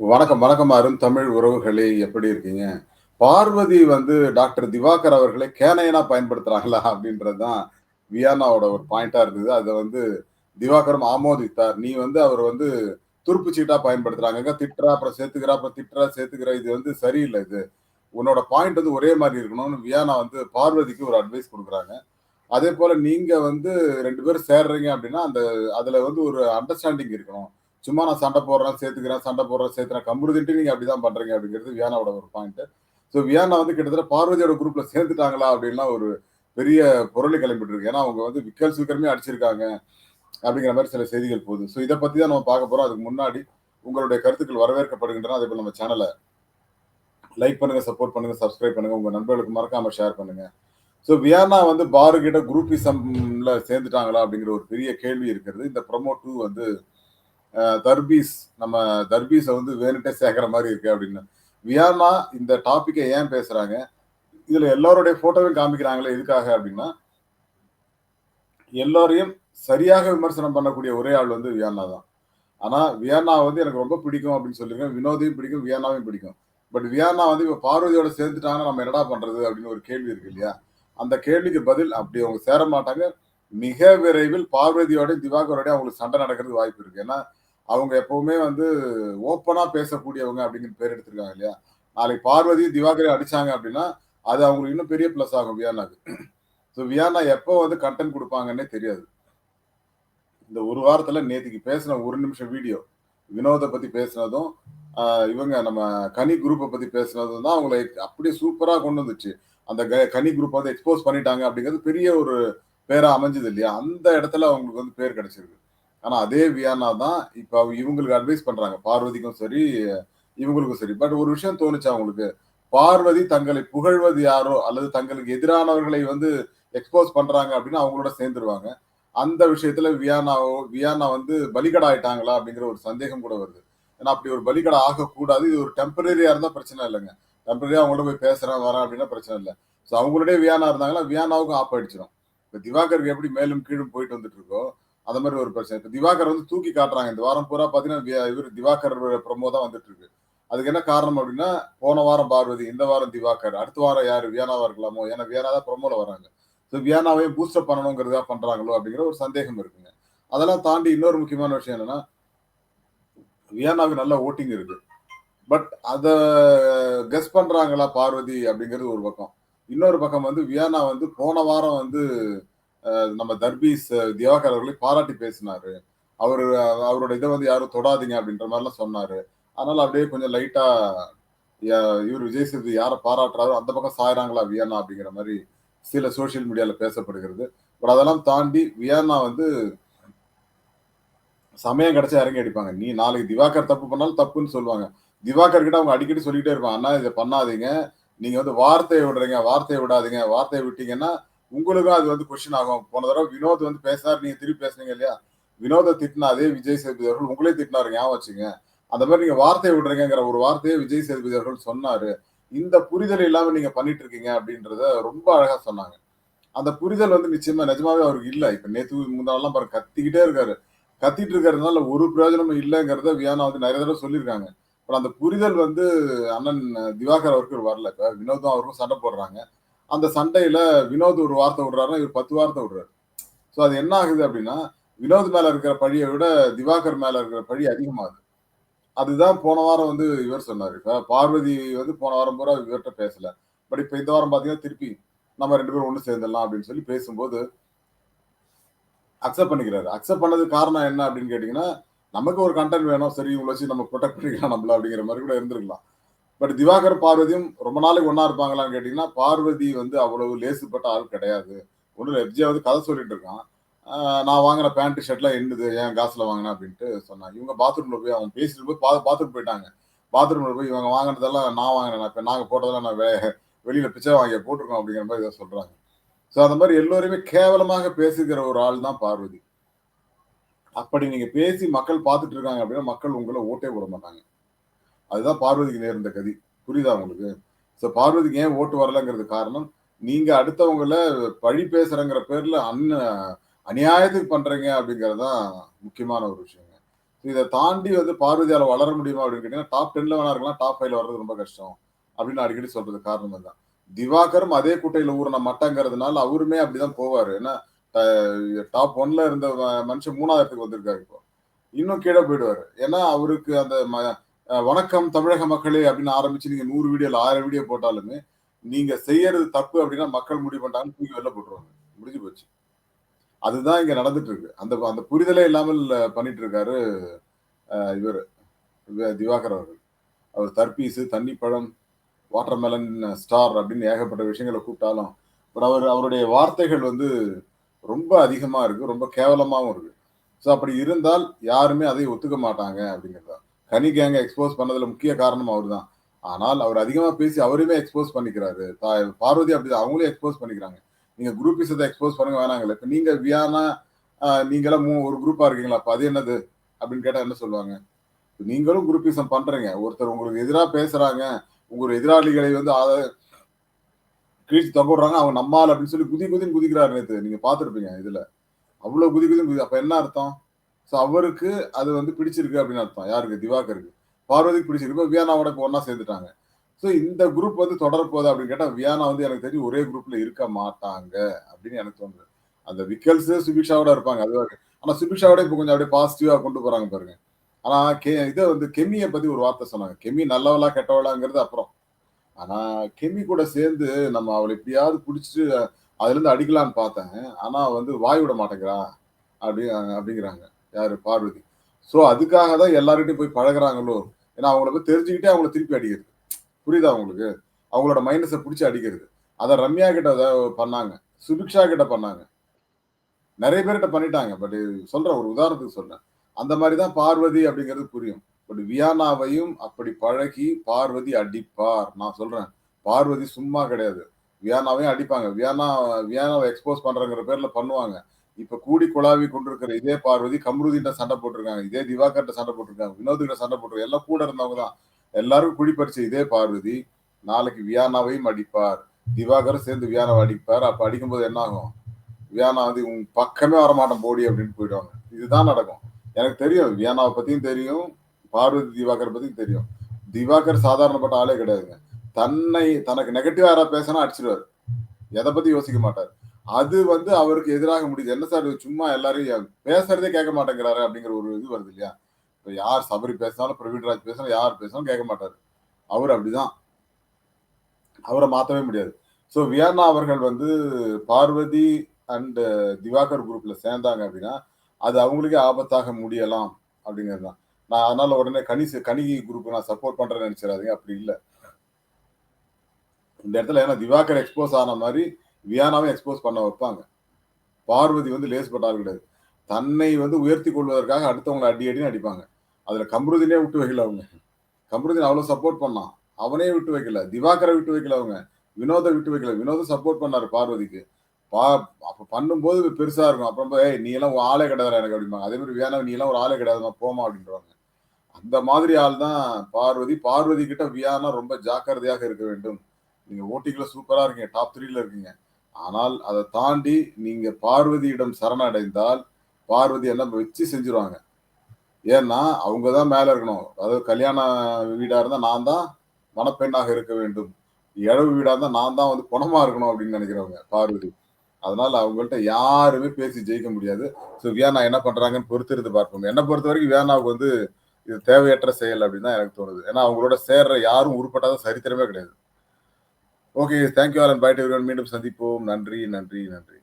வணக்கம், வணக்கம் அருண் தமிழ் உறவுகளே! எப்படி இருக்கீங்க? பார்வதி வந்து டாக்டர் திவாகர் அவர்களை கேனையனா பயன்படுத்துறாங்களா? அப்படின்றது தான் வியானாவோட ஒரு பாயிண்டா இருந்தது. அதை வந்து திவாகரம் ஆமோதித்தார். நீ வந்து அவர் வந்து துருப்பு சீட்டா பயன்படுத்துறாங்க திட்டுறா, அப்புறம் சேர்த்துக்கிறா, அப்புறம் திட்டுறா, சேர்த்துக்கிறா. இது வந்து சரியில்லை இது. உன்னோட பாயிண்ட் வந்து ஒரே மாதிரி இருக்கணும்னு வியானா வந்து பார்வதிக்கு ஒரு அட்வைஸ் கொடுக்குறாங்க அதே போல நீங்க வந்து ரெண்டு பேரும் சேர்றீங்க அப்படின்னா, அந்த அதுல வந்து ஒரு அண்டர்ஸ்டாண்டிங் இருக்கணும். சும்மா நான் சண்டை போடுறேன், சேர்த்துக்கிறேன், சண்டை போடுறேன், சேர்த்துக்கிறேன். கம்புறுதிட்டு நீங்க அப்படிதான் பண்றீங்க அப்படிங்கிறது வியானாவோட ஒரு பாயிண்ட். ஸோ வியானா வந்து கிட்டத்தட்ட பார்வதியோட குரூப்ல சேர்ந்துட்டாங்களா அப்படின்லாம் ஒரு பெரிய பொருளை கிளம்பிட்டு இருக்கு. ஏன்னா அவங்க வந்து விக்கல் சீக்கிரமே அடிச்சிருக்காங்க. அப்படிங்கிற மாதிரி சில செய்திகள் போகுது. ஸோ இதை பத்தி தான் நம்ம பார்க்க போறோம். அதுக்கு முன்னாடி உங்களுடைய கருத்துக்கள் வரவேற்கப்படுகின்றன. அதேபோல நம்ம சேனலை லைக் பண்ணுங்க, சப்போர்ட் பண்ணுங்க, சப்ஸ்கிரைப் பண்ணுங்க. உங்க நண்பர்களுக்கு மறக்காம ஷேர் பண்ணுங்க. ஸோ வியானா வந்து பாரு கிட்ட குரூப்பிசம்ல சேர்ந்துட்டாங்களா? அப்படிங்கிற ஒரு பெரிய கேள்வி இருக்கிறது. இந்த ப்ரொமோ டூ வந்து தர்பீஸ் நம்ம தர்பீஸை வந்து வேணுட்டே சேர்க்குற மாதிரி இருக்கு அப்படின்னு. வியானா இந்த டாப்பிக்கை ஏன் பேசுறாங்க? இதுல எல்லாருடைய ஃபோட்டோவையும் காமிக்கிறாங்களே எதுக்காக அப்படின்னா எல்லோரையும் சரியாக விமர்சனம் பண்ணக்கூடிய ஒரே ஆள் வந்து வியன்னா தான். ஆனா வியன்னா வந்து எனக்கு ரொம்ப பிடிக்கும் அப்படின்னு சொல்லியிருக்கேன். வினோதையும் பிடிக்கும், வியன்னாவையும் பிடிக்கும். பட் வியன்னா வந்து இப்ப பார்வதியோட சேர்ந்துட்டாங்கன்னா நம்ம என்னடா பண்றது? அப்படின்னு ஒரு கேள்வி இருக்கு இல்லையா? அந்த கேள்விக்கு பதில் அப்படி அவங்க சேர மாட்டாங்க. மிக விரைவில் பார்வதியோடையும் திவாகரோடையும் அவங்களுக்கு சண்டை நடக்கிறதுக்கு வாய்ப்பு இருக்கு. ஏன்னா, அவங்க எப்பவுமே வந்து ஓப்பனா பேசக்கூடியவங்க அப்படிங்கிற பேர் எடுத்திருக்காங்க இல்லையா? நாளைக்கு பார்வதி, திவாகரை அடிச்சாங்க அப்படின்னா, அது அவங்களுக்கு இன்னும் பெரிய பிளஸ் ஆகும் வியானாக்கு ஸோ வியானா எப்போ வந்து கன்டென்ட் கொடுப்பாங்கன்னே தெரியாது. இந்த ஒரு வாரத்துல நேத்திக்கு பேசின ஒரு நிமிஷம் வீடியோ, வினோதை பத்தி பேசினதும், இவங்க நம்ம கனி குரூப்பை பத்தி பேசினதும் தான் அவங்களை அப்படியே சூப்பரா கொண்டு வந்துச்சு. அந்த க கனி குரூப் வந்து எக்ஸ்போஸ் பண்ணிட்டாங்க அப்படிங்கிறது பெரிய ஒரு பேரா அமைஞ்சது இல்லையா? அந்த இடத்துல அவங்களுக்கு வந்து பேர் கிடைச்சிருக்கு. ஆனா அதே வியானா தான் இப்ப இவங்களுக்கு அட்வைஸ் பண்றாங்க. பார்வதிக்கும் சரி, இவங்களுக்கும் சரி. பட் ஒரு விஷயம் தோணுச்சு அவங்களுக்கு பார்வதி தங்களை புகழ்வது யாரோ அல்லது தங்களுக்கு எதிரானவர்களை வந்து எக்ஸ்போஸ் பண்றாங்க அப்படின்னு அவங்களோட சேர்ந்துருவாங்க. அந்த விஷயத்துல வியானாவோ வியானா வந்து பலிகடா ஆயிட்டாங்களா? அப்படிங்கிற ஒரு சந்தேகம் கூட வருது. ஏன்னா அப்படி ஒரு பலிகடா ஆகக்கூடாது. இது ஒரு டெம்பரரியா இருந்தா பிரச்சனை இல்லைங்க டெம்பரரியா அவங்கள்ட்ட போய் பேசுறேன், வரேன் அப்படின்னா பிரச்சனை இல்லை ஸோ அவங்களுடைய வியானா இருந்தாங்கன்னா, வியானாவுக்கும் ஆப் அடிச்சிரும். இப்ப திவாகருக்கு எப்படி மேலும் கீழும் போயிட்டு வந்துட்டு இருக்கோ, அந்த மாதிரி ஒரு பிரச்சனை. இப்ப திவாகர் வந்து தூக்கி காட்டுறாங்க. இந்த வாரம் பூரா பார்த்தீங்கன்னா, இவர் திவாகர் ப்ரமோ தான் வந்துட்டு இருக்கு. அதுக்கு என்ன காரணம் அப்படின்னா, போன வாரம் பார்வதி, இந்த வாரம் திவாகர், அடுத்த வாரம் யாரு? வியானாவா இருக்கலாமோ? ஏன்னா வியானா தான் ப்ரமோல வராங்க. ஸோ வியானாவையும் பூஸ்டப் பண்ணணுங்கிறதா பண்றாங்களோ? அப்படிங்கிற ஒரு சந்தேகம் இருக்குங்க. அதெல்லாம் தாண்டி இன்னொரு முக்கியமான விஷயம் என்னன்னா வியானாவுக்கு நல்ல ஓட்டிங் இருக்கு. பட் அதை கெஸ் பண்றாங்களா பார்வதி? அப்படிங்கிறது ஒரு பக்கம். இன்னொரு பக்கம் வந்து வியானா வந்து போன வாரம் வந்து நம்ம தர்பீஸ் திவாகர் அவர்களை பாராட்டி பேசினாரு. அவரு அவரோட இதை வந்து யாரும் தொடாதீங்க அப்படின்ற மாதிரிலாம் சொன்னாரு. அதனால அப்படியே கொஞ்சம் லைட்டா இவர் விஜய் சேது யார பாராட்டுறாரோ அந்த பக்கம் சாயறாங்களா வியன்னா? அப்படிங்கிற மாதிரி சில சோசியல் மீடியால பேசப்படுகிறது. பட் அதெல்லாம் தாண்டி வியன்னா வந்து சமயம் கிடைச்சா இறங்கி அடிப்பாங்க. நீ நாளைக்கு திவாகர் தப்பு பண்ணாலும் தப்புன்னு சொல்லுவாங்க. திவாகர் கிட்ட அவங்க அடிக்கடி சொல்லிக்கிட்டே இருப்பாங்க. அண்ணா இதை பண்ணாதீங்க. நீங்க வந்து வார்த்தையை விடுறீங்க. வார்த்தையை விடாதீங்க. வார்த்தையை விட்டீங்கன்னா, உங்களுக்கும் அது வந்து கொஸ்டின் ஆகும். போன தடவை வினோத் வந்து பேசினார் நீங்க திருப்பி பேசுனீங்க இல்லையா? வினோத திட்டினா அதே விஜய் சேதுபதி அவர்கள் உங்களே திட்டினாரு. ஞாபகம் வச்சுங்க. அந்த மாதிரி நீங்க வார்த்தையை விடுறீங்கிற ஒரு வார்த்தையை விஜய் சேதுபதி அவர்கள் சொன்னாரு. இந்த புரிதல் இல்லாம நீங்க பண்ணிட்டு இருக்கீங்க அப்படின்றத ரொம்ப அழகா சொன்னாங்க. அந்த புரிதல் வந்து நிச்சயமா நிஜமாவே அவருக்கு இல்லை இப்ப நேத்து முன்னாள்லாம் பாருங்க கத்திக்கிட்டே இருக்காரு. கத்திட்டு இருக்கிறதுனால ஒரு பிரயோஜனமும் இல்லைங்கிறத வியானா வந்து நிறைய தடவை சொல்லியிருக்காங்க. பட் அந்த புரிதல் வந்து அண்ணன் திவாகர் அவருக்கு வரல. இப்ப வினோதம் அவருக்கும் சண்டை போடுறாங்க. அந்த சண்டையில வினோத் ஒரு வார்த்தை விடுறாருன்னா, இவர் 10 வார்த்தை விடுறாரு. ஸோ அது என்ன ஆகுது அப்படின்னா, வினோத் மேல இருக்கிற பழியை விட திவாகர் மேல இருக்கிற பழி அதிகமாகுது. அதுதான் போன வாரம் வந்து இவர் சொன்னார் இப்போ பார்வதி வந்து போன வாரம் பூரா இவர்கிட்ட பேசல. பட் இப்போ இந்த வாரம் பார்த்தீங்கன்னா, திருப்பி நம்ம ரெண்டு பேரும் ஒன்று சேர்ந்துடலாம் அப்படின்னு சொல்லி பேசும்போது அக்செப்ட் பண்ணிக்கிறாரு. அக்செப்ட் பண்ணதுக்கு காரணம் என்ன அப்படின்னு கேட்டிங்கன்னா நமக்கு ஒரு கன்டென்ட் வேணும். சரி இவங்கள வச்சு நம்ம ப்ரொடெக்ட் பண்ணிக்கலாம் நம்மள அப்படிங்கிற மாதிரி கூட இருந்திருக்கலாம். பட் திவாகர், பார்வதியும் ரொம்ப நாளைக்கு ஒன்றா இருப்பாங்களான்னு கேட்டீங்கன்னா, பார்வதி வந்து அவ்வளவு லேசுப்பட்ட ஆள் கிடையாது. ஒன்று இல்ல வந்து கதை சொல்லிட்டு இருக்கான். நான் வாங்கின பேண்ட், ஷர்ட்லாம் என்னது? என் காசுல வாங்கினேன் அப்படின்ட்டு சொன்னான். இவங்க பாத்ரூம்ல போய் அவன் பேசிட்டு போய் பா பாத்ரூம் போயிட்டாங்க. பாத்ரூம்ல போய் இவங்க வாங்கினதெல்லாம் நான் வாங்கினேன் இப்போ நாங்கள் போட்டதெல்லாம் நான் வெ வெளியில பிச்சை வாங்கி போட்டிருக்கோம் அப்படிங்கிற மாதிரி இதை சொல்றாங்க. ஸோ அந்த மாதிரி எல்லோருமே கேவலமாக பேசுகிற ஒரு ஆள் தான் பார்வதி. அப்படி நீங்க பேசி மக்கள் பார்த்துட்டு இருக்காங்க அப்படின்னா, மக்கள் உங்களை ஓட்டே போட மாட்டாங்க. அதுதான் பார்வதிக்கு நேர்ந்த கதி. புரியுதா உங்களுக்கு? ஸோ பார்வதிக்கு ஏன் ஓட்டு வரலங்கிறது காரணம், நீங்க அடுத்தவங்கள பழி பேசுறங்கிற பேர்ல அன்ன அநியாயத்துக்கு பண்றீங்க அப்படிங்கிறது தான் முக்கியமான ஒரு விஷயங்க. இதை தாண்டி வந்து பார்வதியால வளர முடியுமா அப்படின்னு கேட்டீங்கன்னா டாப் டென்ல வேணா இருக்கலாம் டாப் ஃபைவ்ல வர்றது ரொம்ப கஷ்டம் அப்படின்னு அடிக்கடி சொல்றது காரணம் தான் திவாகரும் அதே குட்டையில ஊறின மட்டங்கிறதுனால அவருமே அப்படிதான் போவாரு ஏன்னா டாப் ஒன்ல இருந்த ம- மனுஷன் மூணாவது இடத்துக்கு வந்திருக்காரு இப்போ இன்னும் கீழே போயிடுவாரு ஏன்னா அவருக்கு அந்த வணக்கம் தமிழக மக்களே அப்படின்னு ஆரம்பிச்சு நீங்க நூறு வீடியோல ஆயிரம் வீடியோ போட்டாலுமே நீங்க செய்யறது தப்பு அப்படின்னா மக்கள் முடிவு பண்ணிட்டாங்கன்னு தூக்கி வெளில போட்டுருவாங்க. முடிஞ்சு போச்சு. அதுதான் இங்க நடந்துட்டு இருக்கு. அந்த அந்த புரிதலே இல்லாமல் பண்ணிட்டு இருக்காரு இவர் திவாகர் அவர்கள். அவர் தர்பீஸு பழம் வாட்டர்மெலன் ஸ்டார் அப்படின்னு ஏகப்பட்ட விஷயங்களை கூப்பிட்டாலும் பட் அவர் அவருடைய வார்த்தைகள் வந்து ரொம்ப அதிகமாக இருக்கு. ரொம்ப கேவலமாகவும் இருக்கு. ஸோ அப்படி இருந்தால் யாருமே அதை ஒத்துக்க மாட்டாங்க அப்படிங்கிறதா கனி கேங்க எக்ஸ்போஸ் பண்ணதுல முக்கிய காரணம் அவர் தான் ஆனால் அவர் அதிகமா பேசி அவருமே எக்ஸ்போஸ் பண்ணிக்கிறாரு. பார்வதி அப்படி அவங்களே எக்ஸ்போஸ் பண்ணிக்கிறாங்க. நீங்க குரூப்பிசத்தை எக்ஸ்போஸ் பண்ணுங்க வேணாங்கல்ல. இப்ப நீங்க வியானா நீங்களாம் மூ ஒரு குரூப்பா இருக்கீங்களா? அப்ப அது என்னது? அப்படின்னு கேட்டா என்ன சொல்லுவாங்க? இப்ப நீங்களும் குரூப்பிசம் பண்றீங்க. ஒருத்தர் உங்களுக்கு எதிராக பேசுறாங்க உங்களுடைய எதிராளிகளை வந்து ஆத- கிழிச்சு தொங்க விடுறாங்க அவங்க நம்மால் அப்படின்னு சொல்லி குதி குதின்னு குதிக்கிறாரு நேற்று நீங்க பார்த்துருப்பீங்க இதுல. அவ்வளவு குதி குதின்னு குதி அப்ப என்ன அர்த்தம்? ஸோ அவருக்கு அது வந்து பிடிச்சிருக்கு அப்படின்னு அர்த்தம். யாருக்கு? திவாகருக்கு. பார்வதிக்கு பிடிச்சிருக்கு. வியானாவோட இப்போ சேர்ந்துட்டாங்க. ஸோ இந்த குரூப் வந்து தொடரப்போகுது அப்படின்னு கேட்டால் வியானா வந்து எனக்கு தெரிஞ்சு ஒரே குரூப்ல இருக்க மாட்டாங்க அப்படின்னு எனக்கு தோணுது. அந்த விக்கல்ஸ் சுபிக்ஷாவோட இருப்பாங்க. அது வேற. ஆனா சுபிக்ஷாவோட இப்போ கொஞ்சம் அப்படியே பாசிட்டிவா கொண்டு போறாங்க பாருங்க. ஆனா கே இதை வந்து கெமியை பத்தி ஒரு வார்த்தை சொன்னாங்க. கெமி நல்லவளா கெட்டவளாங்கிறது அப்புறம். ஆனா கெமி கூட சேர்ந்து நம்ம அவளை எப்படியாவது பிடிச்சிட்டு அதுல இருந்து அடிக்கலாம்னு பார்த்தேன். ஆனா வந்து வாய் விட மாட்டேங்கிறா. அப்படி அப்படிங்கிறாங்க. யாரு? பார்வதி. ஸோ அதுக்காக தான் எல்லார்கிட்டயும் போய் பழகுறாங்களோ? ஏன்னா அவங்கள போய் தெரிஞ்சுக்கிட்டே அவங்கள திருப்பி அடிக்கிறது. புரியுதா அவங்களுக்கு அவங்களோட மைனஸை பிடிச்சி அடிக்கிறது. அதை ரம்யா கிட்ட பண்ணாங்க. சுபிக்ஷா கிட்ட பண்ணாங்க. நிறைய பேர்கிட்ட பண்ணிட்டாங்க. பட் சொல்றேன் ஒரு உதாரணத்துக்கு சொல்றேன். அந்த மாதிரி தான் பார்வதி அப்படிங்கிறது புரியும். பட் வியானாவையும் அப்படி பழகி பார்வதி அடிப்பார். நான் சொல்றேன் பார்வதி சும்மா கிடையாது. வியானாவையும் அடிப்பாங்க. வியானா வியானாவை எக்ஸ்போஸ் பண்றங்கிற பேர்ல பண்ணுவாங்க. இப்ப கூடி குழாவி கொண்டிருக்கிற இதே பார்வதி கம்ருதிட்ட சண்டை போட்டிருக்காங்க. இதே திவாகர்ட்ட சண்டை போட்டிருக்காங்க. வினோதுகிட்ட சண்டை போட்டிருக்காங்க. எல்லாம் கூட இருந்தவங்க தான் எல்லாரும் குடிப்பறிச்ச இதே பார்வதி நாளைக்கு வியானாவையும் அடிப்பார். திவாகரும் சேர்ந்து வியானாவை அடிப்பார். அப்ப அடிக்கும்போது என்ன ஆகும் வியானா வந்து உன் பக்கமே வரமாட்டோம் போடி அப்படின்னு போயிடுவாங்க. இதுதான் நடக்கும். எனக்கு தெரியும். வியானாவை பத்தியும் தெரியும். பார்வதி திவாகர் பத்தியும் தெரியும். திவாகர் சாதாரணப்பட்ட ஆளே கிடையாதுங்க. தன்னை தனக்கு நெகட்டிவா யாராவது பேசினா அடிச்சிருவாரு. எதை பத்தி யோசிக்க மாட்டார். அது வந்து அவருக்கு எதிராக முடியுது. என்ன சார் சும்மா எல்லாரையும் பேசுறதே கேட்க மாட்டேங்கிறாரு அப்படிங்கிற ஒரு இது வருது இல்லையா? இப்ப யார் சபரி பேசினாலும் பிரவீன்ராஜ் பேசினாலும் யார் பேசினாலும் கேட்க மாட்டாரு. அவர் அப்படிதான். அவரை மாத்தவே முடியாது. ஸோ வியன்னா அவர்கள் வந்து பார்வதி அண்ட் திவாகர் குரூப்ல சேர்ந்தாங்க அப்படின்னா அது அவங்களுக்கே ஆபத்தாக முடியலாம் அப்படிங்கிறது தான். நான் அதனால உடனே கணிசு கணிகி குரூப் நான் சப்போர்ட் பண்றேன்னு நினைச்சிடாதீங்க. அப்படி இல்லை. இந்த இடத்துல ஏன்னா திவாகர் எக்ஸ்போஸ் ஆன மாதிரி வியானாவை எக்ஸ்போஸ் பண்ண வைப்பாங்க. பார்வதி வந்து லேஸ்பட்டார் கிடையாது. தன்னை வந்து உயர்த்தி கொள்வதற்காக அடுத்தவங்களை அடி அடின்னு அடிப்பாங்க. அதில் கம்ருதினே விட்டு வைக்கல அவங்க. கம்ருதின் அவ்வளோ சப்போர்ட் பண்ணான். அவனே விட்டு வைக்கல. திவாகரை விட்டு வைக்கல அவங்க. வினோதை விட்டு வைக்கல. வினோதம் சப்போர்ட் பண்ணார் பார்வதிக்கு. பா அப்போ பண்ணும்போது பெருசாக இருக்கும். அப்புறம் போய், ஏய் நீ எல்லாம் ஒரு ஆளே கிடையாது எனக்கு அப்படிம்பாங்க. அதே மாதிரி வியானா நீ எல்லாம் ஒரு ஆளே கிடையாதுமா போமா அப்படின்றவாங்க அந்த மாதிரி ஆள் தான் பார்வதி. பார்வதி கிட்ட வியானா ரொம்ப ஜாக்கிரதையாக இருக்க வேண்டும். நீங்கள் ஓட்டிக்கில் சூப்பராக இருக்கீங்க. டாப் த்ரீல இருக்கீங்க. ஆனால் அதை தாண்டி நீங்க பார்வதியிடம் சரணடைந்தால் பார்வதி எல்லாம் வச்சு செஞ்சுருவாங்க. ஏன்னா அவங்க தான் மேலே இருக்கணும். அதாவது கல்யாண வீடா இருந்தால் நான் தான் மணப்பெண்ணாக இருக்க வேண்டும். இழவு வீடா இருந்தால் நான் தான் வந்து குணமா இருக்கணும் அப்படின்னு நினைக்கிறவங்க பார்வதி. அதனால அவங்கள்ட்ட யாருமே பேசி ஜெயிக்க முடியாது. ஸோ வியானா என்ன பண்றாங்கன்னு பொறுத்திருந்து பார்ப்போம். என்னை பொறுத்த வரைக்கும் வியானாவுக்கு வந்து இது தேவையற்ற செயல் அப்படின்னு தான் எனக்கு தோணுது. ஏன்னா அவங்களோட சேர்ற யாரும் உருப்பட்டாத சரித்திரமே கிடையாது. Okay thank you all and bye மீண்டும் சந்திப்போம். நன்றி நன்றி நன்றி.